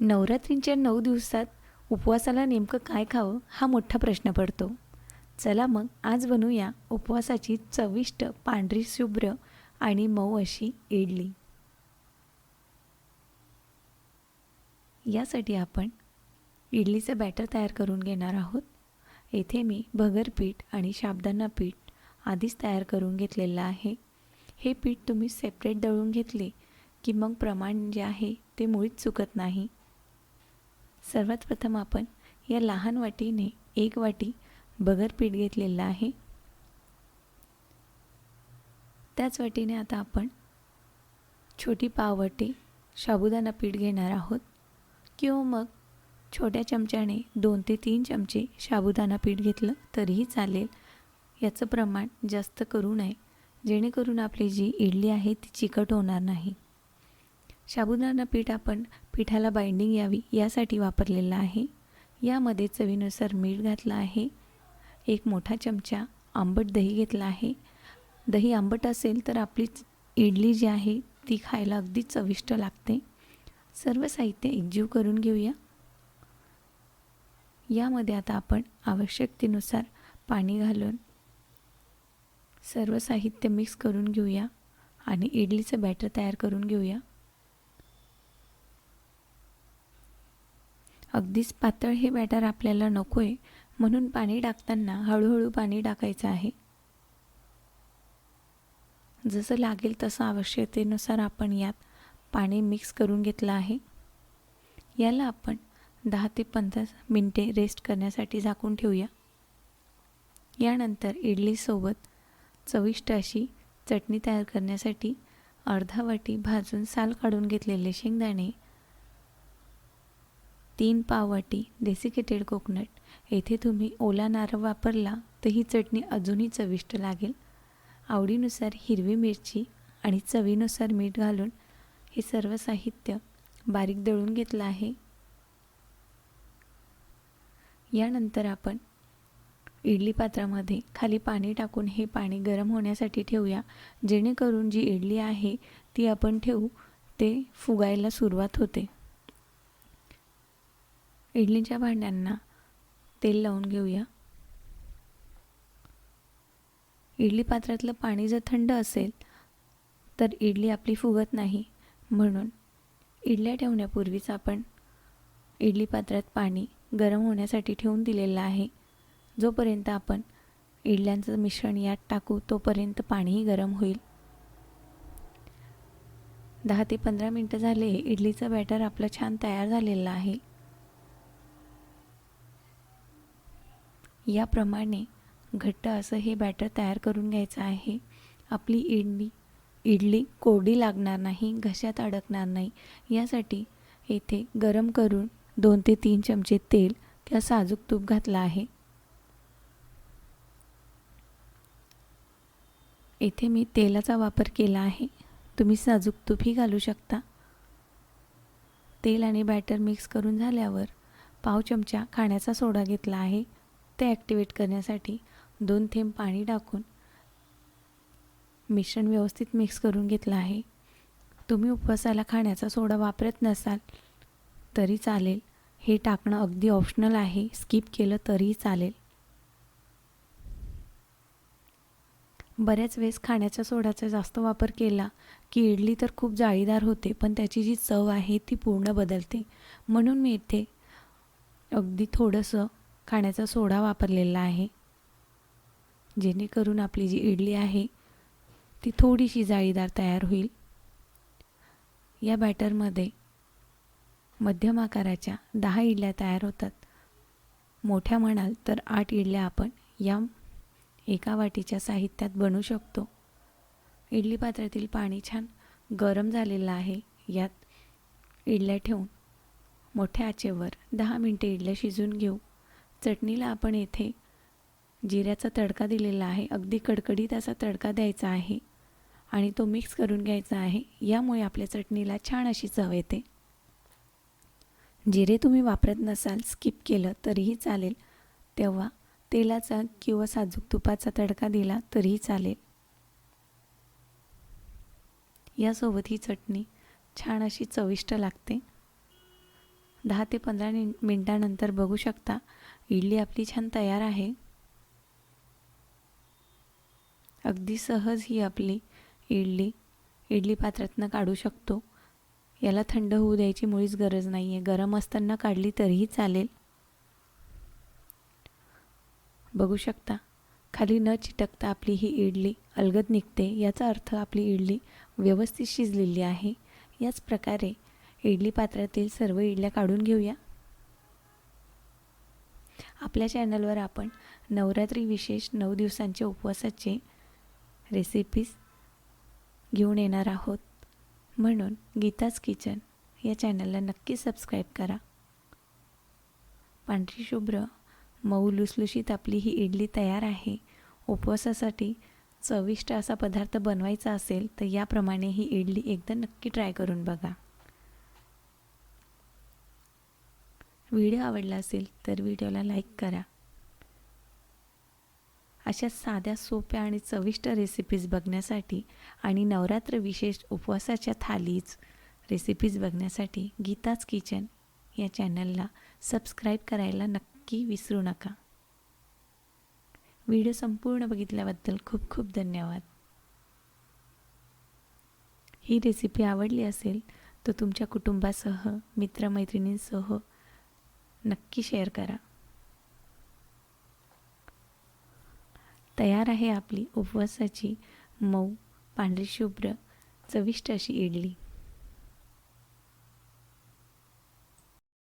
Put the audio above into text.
नवरात्रींच्या नऊ दिवसात उपवासाला नेमकं काय खावं हा मोठा प्रश्न पडतो. चला मग आज बनवूया उपवासाची चविष्ट पांढरी शुभ्र आणि मऊ अशी इडली. यासाठी आपण इडलीचं बॅटर तयार करून घेणार आहोत. येथे मी भगर पीठ आणि शाबदाना पीठ आधीच तयार करून घेतलेलं आहे. हे पीठ तुम्ही सेपरेट दळून घेतले की मग प्रमाण जे आहे ते मुळीच चुकत नाही. सर्वात प्रथम आपण या लहान वाटीने एक वाटी बगर पीठ घेतलेलं आहे. त्याच वाटीने आता आपण छोटी पाववाटी साबुदाणा पीठ घेणार आहोत किंवा मग छोट्या चमच्याने दोन ते तीन चमचे साबुदाणा पीठ घेतलं तरीही चालेल. याचं प्रमाण जास्त करू नये. जेणेकरून आपली जी इडली आहे ती चिकट होणार नाही. साबुदाणा पीठ आपण पिठाला बाइंडिंग यावी यासाठी वापरलेलं आहे. यामध्ये चवीनुसार मीठ घातलं आहे. एक मोठा चमचा आंबट दही घेतला आहे. दही आंबट असेल तर आपली इडली जी आहे ती खायला अगदी चविष्ट लागते. सर्व साहित्य एकजीव करून घेऊया. यामध्ये आता आपण आवश्यकतेनुसार पाणी घालून सर्व साहित्य मिक्स करून घेऊया आणि इडलीचं बॅटर तयार करून घेऊया. अगदीच पातळ हे बॅटर आपल्याला नको आहे म्हणून पाणी टाकताना हळूहळू पाणी टाकायचं आहे. जसं लागेल तसं आवश्यकतेनुसार आपण यात पाणी मिक्स करून घेतलं आहे. याला आपण दहा ते पंधरा मिनटे रेस्ट करण्यासाठी झाकून ठेवूया. यानंतर इडलीसोबत चविष्ट अशी चटणी तयार करण्यासाठी अर्धा वाटी भाजून साल काढून घेतलेले शेंगदाणे तीन पाववाटी डेसिकेटेड कोकोनट येथे तुम्ही ओला नारळ वापरला तर ही चटणी अजूनही चविष्ट लागेल. आवडीनुसार हिरवी मिरची आणि चवीनुसार मीठ घालून हे सर्व साहित्य बारीक दळून घेतलं आहे. यानंतर आपण इडली पात्रामध्ये खाली पाणी टाकून हे पाणी गरम होण्यासाठी ठेवूया. जेणेकरून जी इडली आहे ती आपण ठेवू ते फुगायला सुरुवात होते. इडलीच्या भांड्यांना तेल लावून घेऊया. इडली पात्रातलं पाणी जर थंड असेल तर इडली आपली फुगत नाही. म्हणून इडल्या ठेवण्यापूर्वीच आपण इडली पात्रात पाणी गरम होण्यासाठी ठेवून दिलेलं आहे. जोपर्यंत आपण इडल्यांचं मिश्रण यात टाकू तोपर्यंत पाणीही गरम होईल. दहा ते पंधरा मिनटं झाले इडलीचं बॅटर आपलं छान तयार झालेलं आहे. याप्रमाणे घट्ट असं हे बॅटर तयार करून घ्यायचं आहे. आपली इडली इडली कोरडी लागणार नाही घशात अडकणार नाही. यासाठी येथे गरम करून दोन ते तीन चमचे तेल किंवा साजूक तूप घातलं आहे. येथे मी तेलाचा वापर केला आहे. तुम्ही साजूक तूपही घालू शकता. तेल आणि बॅटर मिक्स करून झाल्यावर पाव चमचा खाण्याचा सोडा घेतला आहे. ते ॲक्टिवेट करण्यासाठी दोन थेंब पाणी टाकून मिश्रण व्यवस्थित मिक्स करून घेतलं आहे. तुम्ही उपवासाला खाण्याचा सोडा वापरत नसाल तरी चालेल. हे टाकणं अगदी ऑप्शनल आहे. स्किप केलं तरीही चालेल. बऱ्याच वेळेस खाण्याच्या सोड्याचा जास्त वापर केला की इडली तर खूप जाळीदार होते पण त्याची जी चव आहे ती पूर्ण बदलते. म्हणून मी इथे अगदी थोडंसं खाण्याचा सोडा वापरलेला आहे. जेणेकरून आपली जी इडली आहे ती थोडीशी जाळीदार तयार होईल. या बॅटरमध्ये मध्यम आकाराच्या दहा इडल्या तयार होतात. मोठ्या म्हणाल तर आठ इडल्या आपण या एका वाटीच्या साहित्यात बनवू शकतो. इडली पात्रातील पाणी छान गरम झालेलं आहे. यात इडल्या ठेवून मोठ्या आचेवर दहा मिनटे इडल्या शिजून घेऊ. चटणीला आपण येथे जिऱ्याचा तडका दिलेला आहे. अगदी कडकडीत असा तडका द्यायचा आहे आणि तो मिक्स करून घ्यायचा आहे. यामुळे आपल्या चटणीला छान अशी चव येते. जिरे तुम्ही वापरत नसाल स्किप केलं तरीही चालेल. तेव्हा तेलाचा किंवा साजूक तुपाचा तडका दिला तरीही चालेल. यासोबत ही चटणी छान अशी चविष्ट लागते. दहा ते पंधरा मिन मिनटानंतर बघू शकता. इडली आपली छान तयार आहे. अगदी सहज ही आपली इडली इडली पात्रातनं काढू शकतो. याला थंड होऊ द्यायची मुळीच गरज नाही आहे गरम असताना काढली तरीही चालेल. बघू शकता खाली न चिटकता आपली ही इडली अलगद निघते. याचा अर्थ आपली इडली व्यवस्थित शिजलेली आहे. याच प्रकारे इडली पात्रातील सर्व इडल्या काढून घेऊया. आपल्या चॅनलवर आपण नवरात्री विशेष नऊ दिवसांचे उपवासाचे रेसिपीज घेऊन येणार आहोत. म्हणून गीताज किचन या चॅनलला नक्की सबस्क्राईब करा. पांढरी शुभ्र मऊ लुसलुशीत आपली ही इडली तयार आहे. उपवासासाठी चविष्ट असा पदार्थ बनवायचा असेल तर याप्रमाणे ही इडली एकदा नक्की ट्राय करून बघा. व्हिडिओ आवडला असेल तर व्हिडिओला लाईक करा. अशा साध्या सोप्या आणि चविष्ट रेसिपीज बघण्यासाठी आणि नवरात्र विशेष उपवासाच्या थालीज रेसिपीज बघण्यासाठी गीताज किचन या चॅनलला सबस्क्राईब करायला नक्की विसरू नका. व्हिडिओ संपूर्ण बघितल्याबद्दल खूप खूप धन्यवाद. ही रेसिपी आवडली असेल तर तुमच्या कुटुंबासह मित्रमैत्रिणींसह नक्की शेअर करा. तयार आहे आपली उपवासाची मऊ पांढरी शुभ्र चविष्ट अशी इडली.